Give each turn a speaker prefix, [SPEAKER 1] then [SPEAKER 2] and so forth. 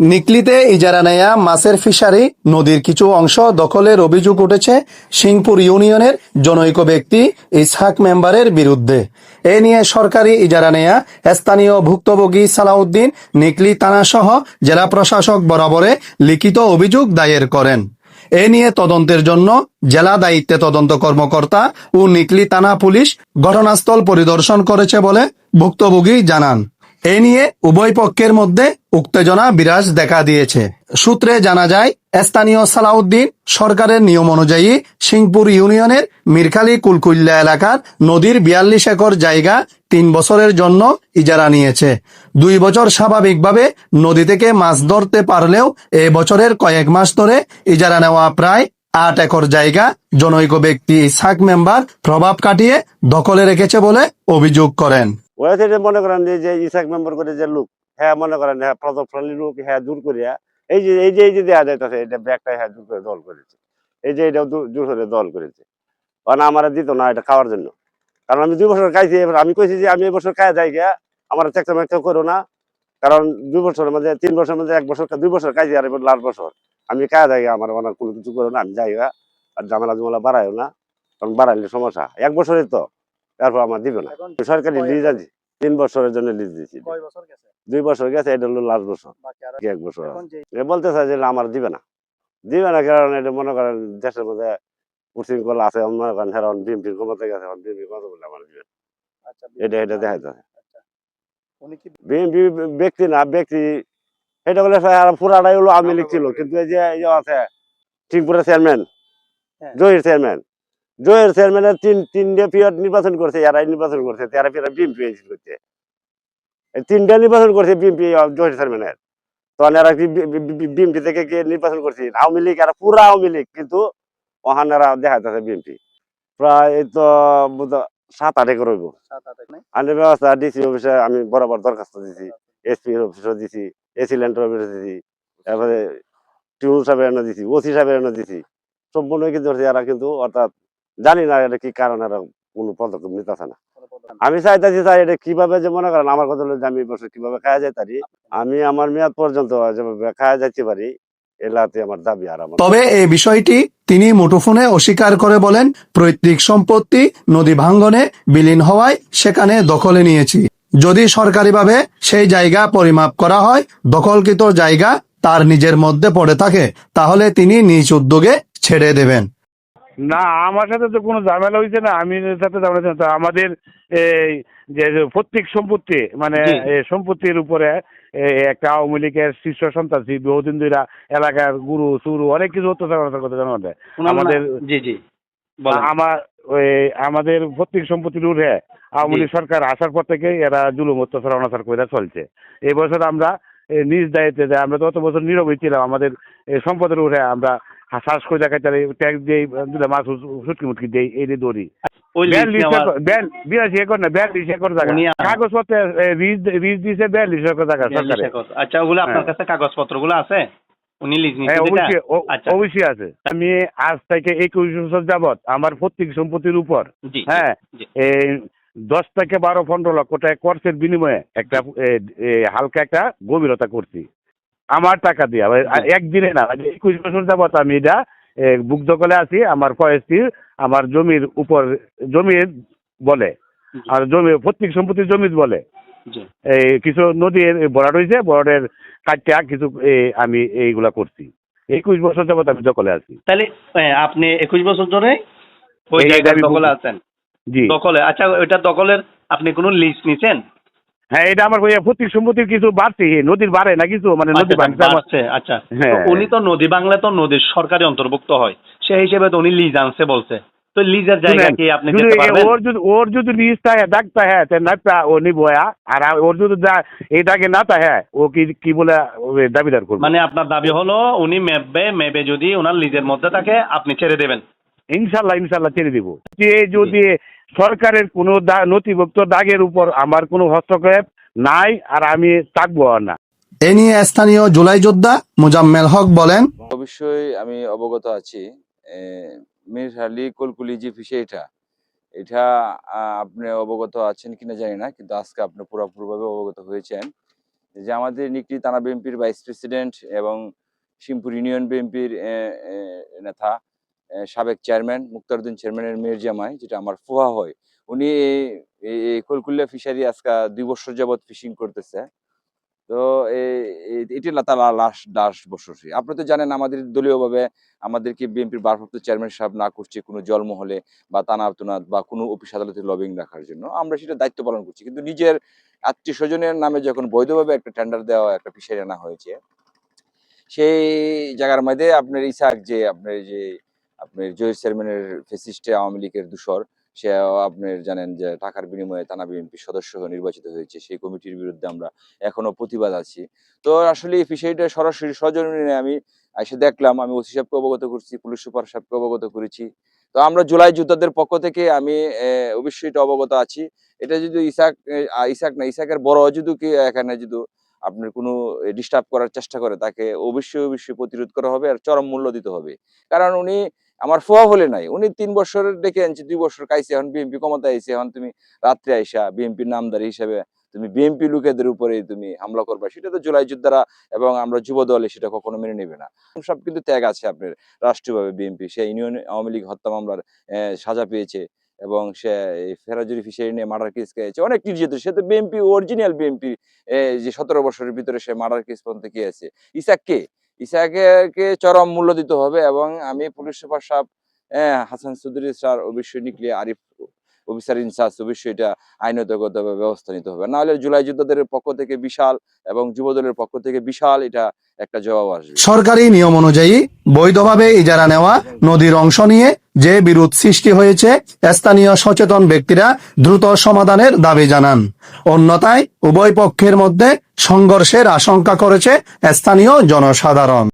[SPEAKER 1] নিকলিতে ইজারা নেয়া মাছের ফিশারি নদীর কিছু অংশ দখলের অভিযোগ উঠেছে সিংপুর ইউনিয়নের জনৈক ব্যক্তি ইসহাক মেম্বারের বিরুদ্ধে। এ নিয়ে সরকারি ইজারা নেয়া স্থানীয় ভুক্তভোগী সালাউদ্দিন নিকলি থানাসহ জেলা প্রশাসক বরাবরে লিখিত অভিযোগ দায়ের করেন। এ নিয়ে তদন্তের জন্য জেলা দায়িত্বে তদন্ত কর্মকর্তা ও নিকলি থানা পুলিশ ঘটনাস্থল পরিদর্শন করেছে বলে ভুক্তভোগী জানান। এ নিয়ে উভয় পক্ষের মধ্যে উত্তেজনা বিরাজ দেখা দিয়েছে। সূত্রে জানা যায়, স্থানীয় সালাউদ্দিন সরকারের নিয়ম অনুযায়ী সিংপুর ইউনিয়নের মিরখালী কুলকুল্লা এলাকার নদীর বিয়াল্লিশ একর জায়গা তিন বছরের জন্য ইজারা নিয়েছে। দুই বছর স্বাভাবিকভাবে নদী থেকে মাছ ধরতে পারলেও এ বছরের কয়েক মাস ধরে ইজারা নেওয়া প্রায় আট একর জায়গা জনৈক ব্যক্তি ইসাক মেম্বার প্রভাব কাটিয়ে দখলে রেখেছে বলে অভিযোগ করেন।
[SPEAKER 2] ওরা থেকে মনে করেন যে ইসাক মেম্বার করে যে লোক হ্যাঁ মনে করেন হ্যাঁ প্রদর্শনী লোক হ্যাঁ দূর করিয়া, এই যে এই যে এই যে দেওয়া যাইতেছে, এটা ব্যাগটা হ্যাঁ দূর করে দল করেছে। এই যে এটা দূর করে দল করেছে। কারণ আমার দিত না এটা খাওয়ার জন্য। কারণ আমি দুই বছর খাইছি, এবার আমি কইছি যে, আমি এই বছর খাই যাই গিয়া, আমার চেকটা মেকটা করো না। কারণ দুই বছরের মধ্যে, তিন বছরের মধ্যে, এক বছর, দুই বছর খাইছি আর এবার লাস্ট বছর। আমি খাই যাই আমার মানে কোনো কিছু করো না, আমি যাই আর ঝামেলা জুমেলা বাড়াইও না। কারণ বাড়াইলে সমস্যা, এক বছরের তো। তারপর আমার দিবে না। সরকারি লিজ আছে তিন বছরের জন্য লিজ দিয়েছি। দুই বছর গেছে এটা হলো লাস্ট বছর। এক বছর। বলতে চাই যে আমার দিবে না। দিবে না কারণ এটা মনে করেন দেশের মধ্যে উশৃঙ্খল আছে আমি মনে করেন হেরন বিএমপির ক্ষমতা গেছে বিএমপি কথা বলে আমার দিবে এটা এটা দেখা যাচ্ছে বিএমপি ব্যক্তি না ব্যক্তি এটা বলে পুরাটাই হলো আওয়ামী লীগ ছিল কিন্তু এই যে আছে টিংপুরের চেয়ারম্যান
[SPEAKER 3] হ্যাঁ।
[SPEAKER 2] জয়ের চেয়ারম্যান জয়ের চেয়ারম্যানের তিন তিনটে পিরিয়ড নির্বাচন করছে এরাই নির্বাচন করছে তেরো পিরিয়ড বিএমপি করছে। তিনটা নির্বাচন করছে বিএমপি জয়ের চেয়ারম্যানের তখন এরা বিএমপি থেকে কে নির্বাচন করছে? আওয়ামী লীগ এরা পুরা আওয়ামী লীগ কিন্তু ওখানেরা দেখা যাচ্ছে বিএমপি প্রায় এই তো সাত আট একর হইব। আইনের ব্যবস্থা ডিসি অফিসে আমি বরাবর দরখাস্ত দিছি এসপি অফিসে দিছি এসি ল্যান্ডার অফিসে দিছি তারপরে টিউন সাহেবের এনে দিছি ওসি সাহেবের এনে দিছি। সম্পূর্ণ কিন্তু ধরছে এরা কিন্তু অর্থাৎ জানি না এটা কি কারণ এরা কোনো পদক্ষেপ নিতেছে না। আমি চাইতেছি স্যার এটা কীভাবে যে মনে করেন আমার কথা হলো যে আমি বছর কীভাবে খাওয়া যাই পারি আমি আমার মেয়াদ পর্যন্ত যেভাবে খাওয়া যাইতে পারি এলাতে আমার দাবি আর
[SPEAKER 1] তবে এই বিষয়টি তিনি মুঠোফোনে অস্বীকার করে বলেন পৈতৃক সম্পত্তি নদী ভাঙ্গনে বিলীন হওয়ায় সেখানে দখলে নিয়েছি। যদি সরকারিভাবে সেই জায়গা পরিমাপ করা হয় দখলকৃত জায়গা তার নিজের মধ্যে পড়ে থাকে তাহলে তিনি নিজ উদ্যোগে ছেড়ে দেবেন।
[SPEAKER 3] না আমার সাথে তো কোনো ঝামেলা হয়েছে না আমি সাথে ঝামেলা হয়েছে না। তো আমাদের এই যে প্রত্যেক সম্পত্তি মানে সম্পত্তির উপরে একটা আওয়ামী লীগের শীর্ষ সন্ত্রাসী বহুদিন ধরে এলাকার গুরু সুরু অনেক কিছু অত্যাচার করতে জানো আমাদের আমাদের
[SPEAKER 4] জি জি।
[SPEAKER 3] আমার ওই আমাদের প্রত্যেক সম্পত্তির উঠে আওয়ামী লীগ সরকার আসার পর থেকে এরা জুলুম অত্যাচার অনাচার করে চলছে। এই বছর আমরা নিজ দায়িত্বে আমরা তো অত বছর নীরবই ছিলাম আমাদের সম্পদের উঠে আমরা শ্বাস করে দেখা চাই ট্যাক্স দিই দুটা মাছ সুটকি মুটকি দিই এই দিয়ে দৌড়ি। কাগজপত্রে রিজ বিয়াল্লিশ।
[SPEAKER 4] আচ্ছা ওগুলো আপনার। কাছে কাগজপত্রগুলো আছে
[SPEAKER 3] অবশ্যই আছে। আমি আজ থেকে একুশ বছর যাবত আমার প্রত্যেক সম্পত্তির উপর হ্যাঁ এই দশ থেকে বারো পনেরো লক্ষ টাকা খরচের বিনিময়ে একটা হালকা একটা গভীরতা করছি। আমার টাকা দিয়ে। আবার একদিনে না একুশ বছর যাবত আমি এটা বুক দখলে আছি আমার ফরেস্ট্রি আমার জমির উপর জমির বলে আর জমি প্রত্যেক সম্পত্তির জমি বলে। এই কিছু নদীর বরাড হয়েছে বরাডের কাটটা কিছু আমি এইগুলা করছি। একুশ বছর যাবত আমি দখলে আছি।
[SPEAKER 4] তাহলে আপনি একুশ বছর ধরে ওই জায়গায় দখলে। আছেন?
[SPEAKER 3] জি।
[SPEAKER 4] দখলে আচ্ছা ওইটা দখলের আপনি কোনো লিস্ট নিছেন?
[SPEAKER 3] হ্যাঁ এটা আমার সম্পত্তির কিছু বাড়ছে নদীর বাড়ে না কিছু? মানে নদী
[SPEAKER 4] আচ্ছা,
[SPEAKER 3] ভাঙছে
[SPEAKER 4] বাড়ছে, আচ্ছা।
[SPEAKER 3] হ্যাঁ।
[SPEAKER 4] উনি তো নদী বাংলা তো নদীর সরকারি অন্তর্ভুক্ত হয়। সেই হিসেবে তো উনি লিজ আনছে বলছে। তো লিজের জায়গা কি আপনি দিতে পারবেন?
[SPEAKER 3] ওর যদি ওর যদি লিজ থাকে তে না পা ও নিব আর ওর যদি এই না থাকে ও কি কি বলে দাবিদার করবে।
[SPEAKER 4] মানে আপনার দাবি হলো উনি মেপবে মেপে যদি ওনার লিজের মধ্যে থাকে আপনি ছেড়ে দেবেন।
[SPEAKER 3] ইনশাল্লাহ ইনশাল্লাহ ছেড়ে দিব। যে যদি সরকারের কোনো দা- নথিভুক্ত দাগের উপর আমার কোনো হস্তক্ষেপ নাই আর আমি থাকব না।
[SPEAKER 1] এ নিয়ে স্থানীয় জুলাই যোদ্ধা মুজাম্মেল হক বলেন
[SPEAKER 5] অবশ্যই আমি অবগত আছি মীর আলী কলকুলি যে বিষয়টা এটা আহ, আপনি অবগত আছেন কিনা জানি না কিন্তু আজকে আপনি পুরোপুরিভাবে অবগত হয়েছেন যে আমাদের নিকটি থানা বিএনপির ভাইস প্রেসিডেন্ট এবং শিমপুর ইউনিয়ন বিএনপির নেতা সাবেক চেয়ারম্যান, মুক্তারুদ্দিন চেয়ারম্যানের মেয়ের জামাই, যেটা আমার ফুয়া হয়। উনি এই- কলকুল্লা ফিশারি আজকে দুই বছর যাবত ফিশিং করতেছে। তো এটি তার লাস্ট লাস্ট বছর। আপনি তো জানেন আমাদের দলীয়ভাবে আমাদেরকে বিএনপির ভারপ্রাপ্ত চেয়ারম্যান সাহেব না করছে কোনো জলমহলে বা তানাতুনাত বা কোনো অফিস আদালতে লবিং রাখার জন্য। আমরা সেটা দায়িত্ব পালন করছি। কিন্তু নিজের আত্মীয় স্বজনের নামে যখন বৈধভাবে একটা টেন্ডার দেওয়া, একটা ফিশারি আনা হয়েছে, সেই জায়গার মধ্যে আপনার ইসাক যে, আপনার যে আপনার জহির চেয়ারম্যানের ফেসিস্টে আওয়ামী লীগের দূষর, সে আপনার জানেন যে টাকার বিনিময়ে থানা বিএনপি সদস্য হয়ে নির্বাচিত হয়েছে, সেই কমিটির বিরুদ্ধে আমরা এখনও প্রতিবাদ আছি। তো আসলে এই বিষয়টা সরাসরি সজনীনে আমি এসে দেখলাম, আমি ওসি সাহেবকে অবগত করছি, পুলিশ সুপার সাহেবকে অবগত করেছি। তো আমরা জুলাই যোদ্ধাদের পক্ষ থেকে আমি অবশ্যই এটা অবগত আছি। এটা যদি ইসাক ইসাক না, ইসাকের বড় যদি এখানে যদি আপনার কোনো ডিস্টার্ব করার চেষ্টা করে, তাকে অবশ্যই অবশ্যই প্রতিরোধ করা হবে আর চরম মূল্য দিতে হবে। কারণ উনি আমার ফোয়া হলে নাই। উনি তিন বছর ডেকে আনছে, দুই বছর কাইছে এখন বিএনপি ক্ষমতা আইছে, এখন তুমি রাত্রে আইসা বিএনপির নামদারি হিসেবে তুমি বিএনপি লোকেদের উপরে তুমি হামলা করবা। সেটা তো জুলাই যোদ্ধারা এবং আমরা যুব দলে সেটা কখনো মেনে নেবে না। সব কিন্তু ত্যাগ আছে আপনার রাষ্ট্রীয়ভাবে বিএনপি সে ইউনিয়ন আওয়ামী লীগ হত্যা মামলার সাজা পেয়েছে এবং সে ফেরাজুরি ফিশারি নিয়ে মার্ডার কেস খেয়েছে। অনেক নির্যাতিত। সে তো বিএনপি অরিজিনাল বিএনপি যে সতেরো বছরের ভিতরে সে মার্ডার কেস পর্যন্ত কি ইসাক কে? ইসাকে চরম মূল্য দিতে হবে এবং আমি পুলিশ সুপার সাহেব আহ, হাসান চৌধুরী স্যার অবশ্যই নিকলে আরিফ অফিসার ইনচার্জ অবশ্যই এটা আইনগত ব্যবস্থা নিতে হবে। নাহলে জুলাই যোদ্ধাদের পক্ষ থেকে বিশাল এবং যুবদলের পক্ষ থেকে বিশাল এটা একটা জবাব আসবে।
[SPEAKER 1] সরকারি নিয়ম অনুযায়ী বৈধভাবে ইজারা নেওয়া নদীর অংশ নিয়ে যে বিরোধ সৃষ্টি হয়েছে, স্থানীয় সচেতন ব্যক্তিরা দ্রুত সমাধানের দাবি জানান। অন্যথায় উভয় পক্ষের মধ্যে সংঘর্ষের আশঙ্কা করেছে স্থানীয় জনসাধারণ।